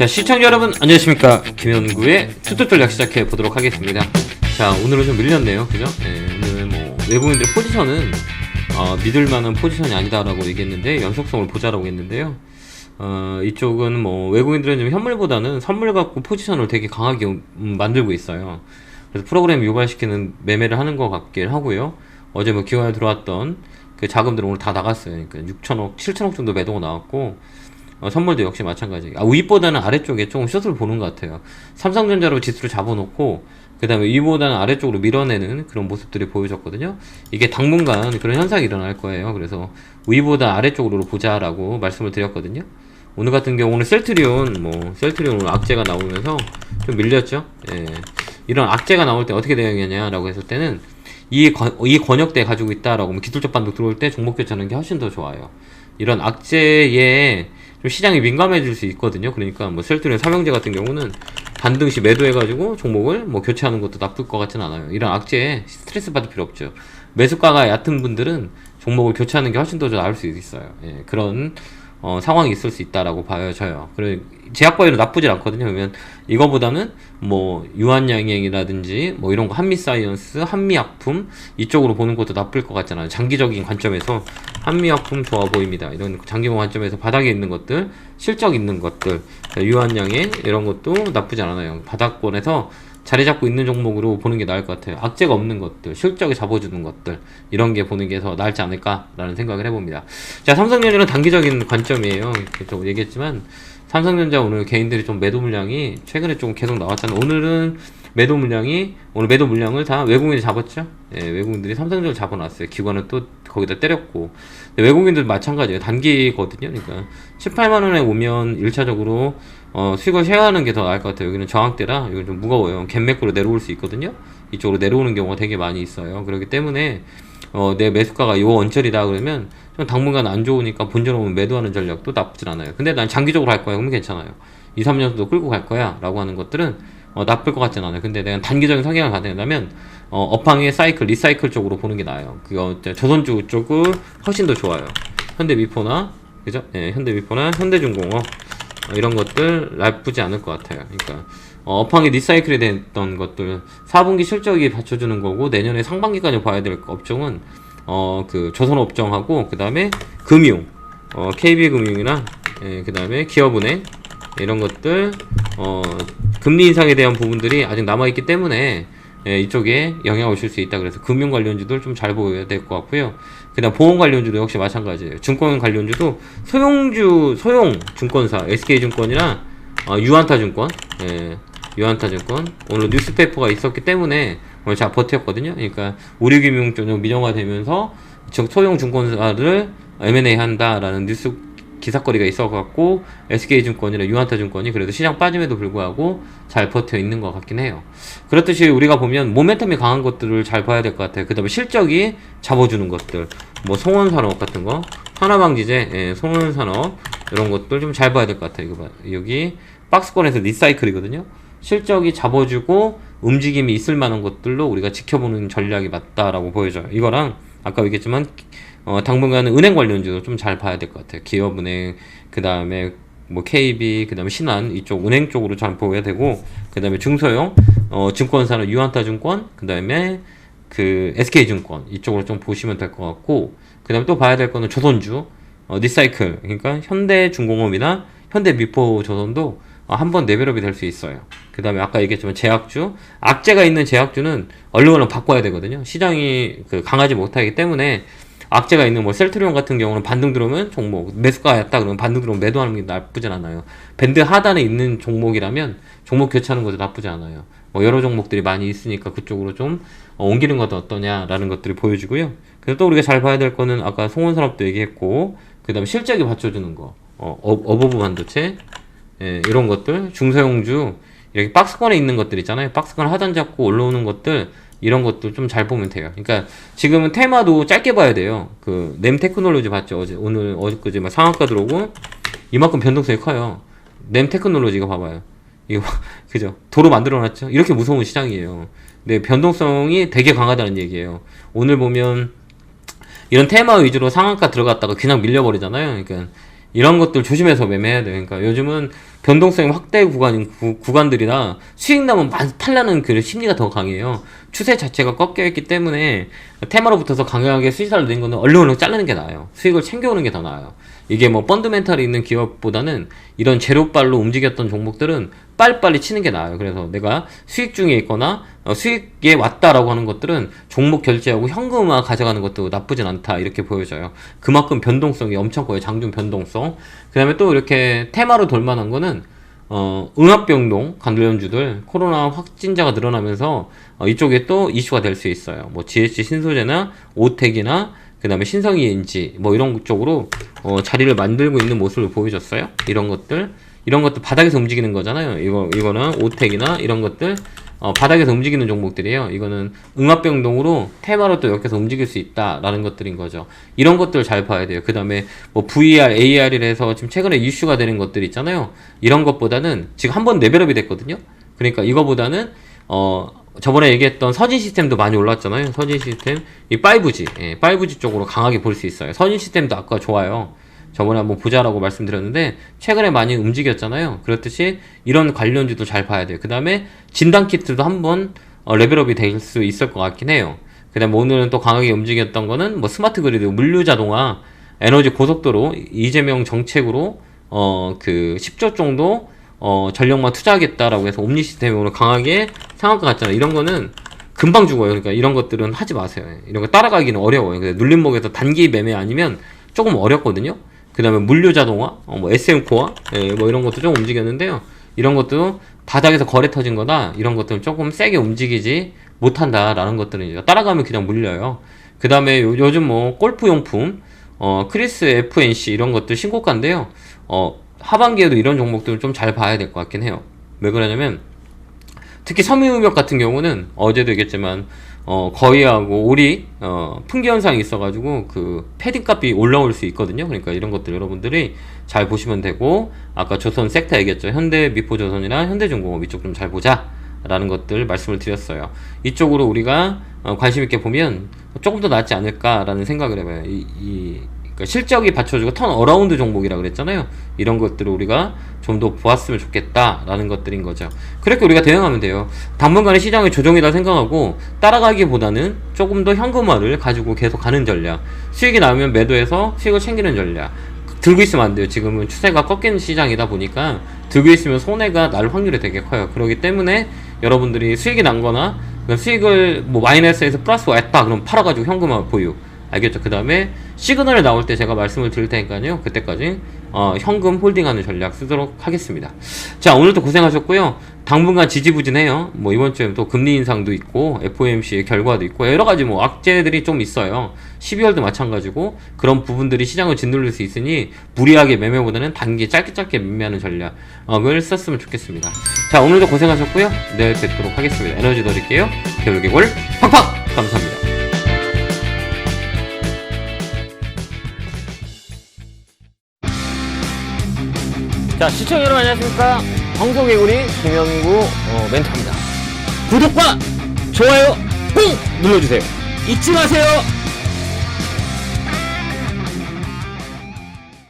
자 시청자 여러분 안녕하십니까. 김현구의 투톱 전략 시작해 보도록 하겠습니다. 자 오늘은 좀 밀렸네요. 그죠? 네, 오늘 뭐 외국인들 포지션은 어, 믿을만한 포지션이 아니다라고 얘기했는데 연속성을 보자라고 했는데요. 어, 이쪽은 뭐 외국인들은 좀 현물보다는 선물 갖고 포지션을 되게 강하게 음, 만들고 있어요. 그래서 프로그램 유발시키는 매매를 하는 것 같긴 하고요. 어제 뭐 기관에 들어왔던 그 자금들은 오늘 다 나갔어요. 그러니까 6천억 7천억 정도 매도가 나왔고 어, 선물도 역시 마찬가지. 아, 위보다는 아래쪽에 조금 숏을 보는 것 같아요. 삼성전자로 지수를 잡아놓고, 그 다음에 위보다는 아래쪽으로 밀어내는 그런 모습들이 보여졌거든요. 이게 당분간 그런 현상이 일어날 거예요. 그래서 위보다 아래쪽으로 보자라고 말씀을 드렸거든요. 오늘 같은 경우 오늘 셀트리온, 뭐, 셀트리온 악재가 나오면서 좀 밀렸죠. 예. 이런 악재가 나올 때 어떻게 대응하냐라고 했을 때는 이, 권, 이 권역대 가지고 있다라고 기술적 반도 들어올 때 종목 교체하는 게 훨씬 더 좋아요. 이런 악재에 좀 시장이 민감해질 수 있거든요. 그러니까 뭐 셀트리온 삼형제 같은 경우는 반등시 매도해가지고 종목을 뭐 교체하는 것도 나쁠 것 같진 않아요. 이런 악재에 스트레스 받을 필요 없죠. 매수가가 얕은 분들은 종목을 교체하는 게 훨씬 더 나을 수 있어요. 예, 그런 어, 상황이 있을 수 있다라고 봐요, 저요. 그리고 제약바이오 나쁘지 않거든요. 그러면 이거보다는 뭐 유한양행이라든지 뭐 이런 거 한미사이언스, 한미약품 이쪽으로 보는 것도 나쁠 것 같잖아요. 장기적인 관점에서 한미약품 좋아 보입니다. 이런 장기적 관점에서 바닥에 있는 것들, 실적 있는 것들, 유한양행 이런 것도 나쁘지 않아요. 바닥권에서 자리 잡고 있는 종목으로 보는 게 나을 것 같아요. 악재가 없는 것들, 실적이 잡아주는 것들, 이런 게 보는 게 더 나을지 않을까라는 생각을 해봅니다. 자, 삼성전자는 단기적인 관점이에요. 이렇게 좀 얘기했지만, 삼성전자 오늘 개인들이 좀 매도 물량이 최근에 좀 계속 나왔잖아요. 오늘은 매도 물량이, 오늘 매도 물량을 다 외국인이 잡았죠? 예, 외국인들이 삼성전자 잡아놨어요. 기관은 또 거기다 때렸고. 근데 외국인들 마찬가지예요. 단기거든요. 그러니까 7, 8만 원에 오면 1차적으로 어, 수익을 쉐어하는 게 더 나을 것 같아요. 여기는 저항대라, 여기는 좀 무거워요. 갭맥으로 내려올 수 있거든요. 이쪽으로 내려오는 경우가 되게 많이 있어요. 그렇기 때문에, 어, 내 매수가가 요 언저리다 그러면, 좀 당분간 안 좋으니까 본전 오면 매도하는 전략도 나쁘진 않아요. 근데 난 장기적으로 할 거야. 그러면 괜찮아요. 2, 3년 정도 끌고 갈 거야. 라고 하는 것들은, 어, 나쁠 것 같진 않아요. 근데 내가 단기적인 성향을 가진다면, 어, 업황의 사이클, 리사이클 쪽으로 보는 게 나아요. 그거, 조선주 쪽을 훨씬 더 좋아요. 현대미포나, 그죠? 예, 현대미포나 현대중공업. 어, 이런 것들 나쁘지 않을 것 같아요. 그러니까 어, 업황이 리사이클이 됐던 것들 4분기 실적이 받쳐주는 거고 내년에 상반기까지 봐야 될 업종은 어 그 조선업종하고 그 다음에 금융 어 KB금융이나 예, 그 다음에 기업은행 이런 것들 어 금리 인상에 대한 부분들이 아직 남아 있기 때문에 예, 이쪽에 영향을 줄 수 있다 그래서 금융 관련주들 좀 잘 보여야 될 것 같고요. 그다음 보험 관련주도 역시 마찬가지예요. 증권 관련주도 소형주 소형 증권사 SK증권이나 어, 유한타 증권, 예, 유한타 증권 오늘 뉴스페이퍼가 있었기 때문에 오늘 잘 버텼거든요. 그러니까 우리 금융 좀 민영화되면서 소형 증권사를 M&A 한다라는 뉴스 기사거리가 있어갖고 SK증권이나 유한타증권이 그래도 시장 빠짐에도 불구하고 잘 버텨 있는 것 같긴 해요. 그렇듯이 우리가 보면 모멘텀이 강한 것들을 잘 봐야 될 것 같아요. 그 다음에 실적이 잡아주는 것들, 뭐 송원산업 같은 거, 산화방지제, 예, 송원산업 이런 것들 좀 잘 봐야 될 것 같아요. 이거 봐. 여기 박스권에서 리사이클이거든요. 실적이 잡아주고 움직임이 있을 만한 것들로 우리가 지켜보는 전략이 맞다라고 보여져요. 이거랑 아까 얘기했지만 어, 당분간은 은행 관련주도 좀 잘 봐야 될 것 같아요. 기업은행, 그 다음에 뭐 KB, 그 다음에 신한 이쪽 은행 쪽으로 잘 보여야 되고, 그 다음에 중소형 어, 증권사는 유한타 증권, 그 다음에 그 SK 증권 이쪽으로 좀 보시면 될 것 같고, 그 다음에 또 봐야 될 거는 조선주, 어, 리사이클, 그러니까 현대중공업이나 현대미포 조선도 어, 한번 레벨업이 될 수 있어요. 그 다음에 아까 얘기했지만 제약주, 악재가 있는 제약주는 얼른 얼른 바꿔야 되거든요. 시장이 그 강하지 못하기 때문에 악재가 있는 뭐 셀트리온 같은 경우는 반등 들어오면 종목 매수가였다 그러면 반등 들어오면 매도하는 게 나쁘진 않아요. 밴드 하단에 있는 종목이라면 종목 교체하는 것도 나쁘지 않아요. 뭐 여러 종목들이 많이 있으니까 그쪽으로 좀 어, 옮기는 것도 어떠냐라는 것들이 보여지고요. 그래서 또 우리가 잘 봐야 될 거는 아까 송원산업도 얘기했고 그다음에 실적이 받쳐주는 거, 어, 어버브 반도체 예, 이런 것들 중소형주 이렇게 박스권에 있는 것들 있잖아요. 박스권 하단 잡고 올라오는 것들 이런 것도 좀 잘 보면 돼요. 그러니까 지금은 테마도 짧게 봐야 돼요. 그 램 테크놀로지 봤죠? 어제 오늘 어제까지 막 상한가 들어오고 이만큼 변동성이 커요. 램 테크놀로지가 봐봐요. 이거 그죠? 도로 만들어놨죠? 이렇게 무서운 시장이에요. 근데 변동성이 되게 강하다는 얘기예요. 오늘 보면 이런 테마 위주로 상한가 들어갔다가 그냥 밀려버리잖아요. 그러니까 이런 것들 조심해서 매매해야 돼요. 그러니까 요즘은 변동성이 확대 구간인 구, 구간들이나 수익 나면 많이 탈라는 그 심리가 더 강해요. 추세 자체가 꺾여 있기 때문에 테마로 붙어서 강하게 수익을 낸 거는 얼른 얼른 자르는 게 나아요. 수익을 챙겨오는 게 더 나아요. 이게 뭐 펀드멘탈이 있는 기업보다는 이런 제로발로 움직였던 종목들은 빨리빨리 치는 게 나아요. 그래서 내가 수익 중에 있거나 어, 수익에 왔다라고 하는 것들은 종목 결제하고 현금화 가져가는 것도 나쁘진 않다 이렇게 보여져요. 그만큼 변동성이 엄청 커요. 장중 변동성. 그 다음에 또 이렇게 테마로 돌만한 거는 어, 응압병동 관련주들 코로나 확진자가 늘어나면서 어, 이쪽에 또 이슈가 될 수 있어요. 뭐 GH 신소재나 오텍이나 그 다음에 신성이엔지 뭐 이런 쪽으로 어, 자리를 만들고 있는 모습을 보여줬어요. 이런 것들 이런 것들 바닥에서 움직이는 거잖아요. 이거 이거는 오텍이나 이런 것들 어, 바닥에서 움직이는 종목들이에요. 이거는 응압병동으로 테마로 또 엮여서 움직일 수 있다라는 것들인 거죠. 이런 것들 잘 봐야 돼요. 그 다음에 뭐 VR, AR이라서 지금 최근에 이슈가 되는 것들 있잖아요. 이런 것보다는 지금 한 번 레벨업이 됐거든요. 그러니까 이거보다는 어 저번에 얘기했던 서진 시스템도 많이 올랐잖아요. 서진 시스템 이 5G, 예, 5G 쪽으로 강하게 볼 수 있어요. 서진 시스템도 아까 좋아요. 저번에 한번 보자라고 말씀드렸는데 최근에 많이 움직였잖아요. 그렇듯이 이런 관련주도 잘 봐야 돼요. 그 다음에 진단 키트도 한번 어, 레벨업이 될 수 있을 것 같긴 해요. 그 다음에 오늘은 또 강하게 움직였던 거는 뭐 스마트 그리드, 물류 자동화, 에너지 고속도로 이재명 정책으로 어 그 10조 정도 어 전력만 투자하겠다라고 해서 옴니 시스템으로 강하게 상한가 갔잖아요. 이런 거는 금방 죽어요. 그러니까 이런 것들은 하지 마세요. 이런 거 따라가기는 어려워요. 눌림목에서 단기 매매 아니면 조금 어렵거든요. 그 다음에 물류 자동화, 어, 뭐 SM 코어, 예, 뭐 이런 것도 좀 움직였는데요. 이런 것도 바닥에서 거래 터진 거다. 이런 것들은 조금 세게 움직이지 못한다라는 것들은 이제 따라가면 그냥 물려요. 그 다음에 요즘 뭐 골프 용품, 어, 크리스 FNC 이런 것들 신고가인데요. 어, 하반기에도 이런 종목들을 좀 잘 봐야 될 것 같긴 해요. 왜 그러냐면 특히 섬유유력 같은 경우는 어제도 얘기했지만 어, 거의하고 오리 어, 풍기 현상이 있어가지고 그 패딩 값이 올라올 수 있거든요. 그러니까 이런 것들 여러분들이 잘 보시면 되고 아까 조선 섹터 얘기했죠. 현대 미포조선이나 현대중공업 이쪽 좀 잘 보자라는 것들 말씀을 드렸어요. 이쪽으로 우리가 어, 관심 있게 보면 조금 더 낫지 않을까라는 생각을 해봐요. 이, 이 그러니까 실적이 받쳐주고 턴 어라운드 종목이라 그랬잖아요. 이런 것들을 우리가 좀 더 보았으면 좋겠다라는 것들인 거죠. 그렇게 우리가 대응하면 돼요. 당분간의 시장의 조정이다 생각하고 따라가기보다는 조금 더 현금화를 가지고 계속 가는 전략. 수익이 나오면 매도해서 수익을 챙기는 전략. 들고 있으면 안 돼요. 지금은 추세가 꺾이는 시장이다 보니까 들고 있으면 손해가 날 확률이 되게 커요. 그렇기 때문에 여러분들이 수익이 난 거나 수익을 뭐 마이너스에서 플러스 왔다 그럼 팔아가지고 현금화 보유. 알겠죠? 그 다음에 시그널이 나올 때 제가 말씀을 드릴 테니까요. 그때까지 어, 현금 홀딩하는 전략 쓰도록 하겠습니다. 자, 오늘도 고생하셨고요. 당분간 지지부진해요. 뭐 이번 주에 또 금리 인상도 있고 FOMC의 결과도 있고 여러 가지 뭐 악재들이 좀 있어요. 12월도 마찬가지고 그런 부분들이 시장을 짓누를 수 있으니 무리하게 매매보다는 단기 짧게 짧게 매매하는 전략을 썼으면 좋겠습니다. 자, 오늘도 고생하셨고요. 내일 뵙도록 하겠습니다. 에너지 드릴게요. 겨울개골 팍팍! 감사합니다. 자, 시청자 여러분 안녕하십니까? 방송개구리 김영구 어, 멘토입니다. 구독과 좋아요 꼭 눌러주세요. 잊지 마세요.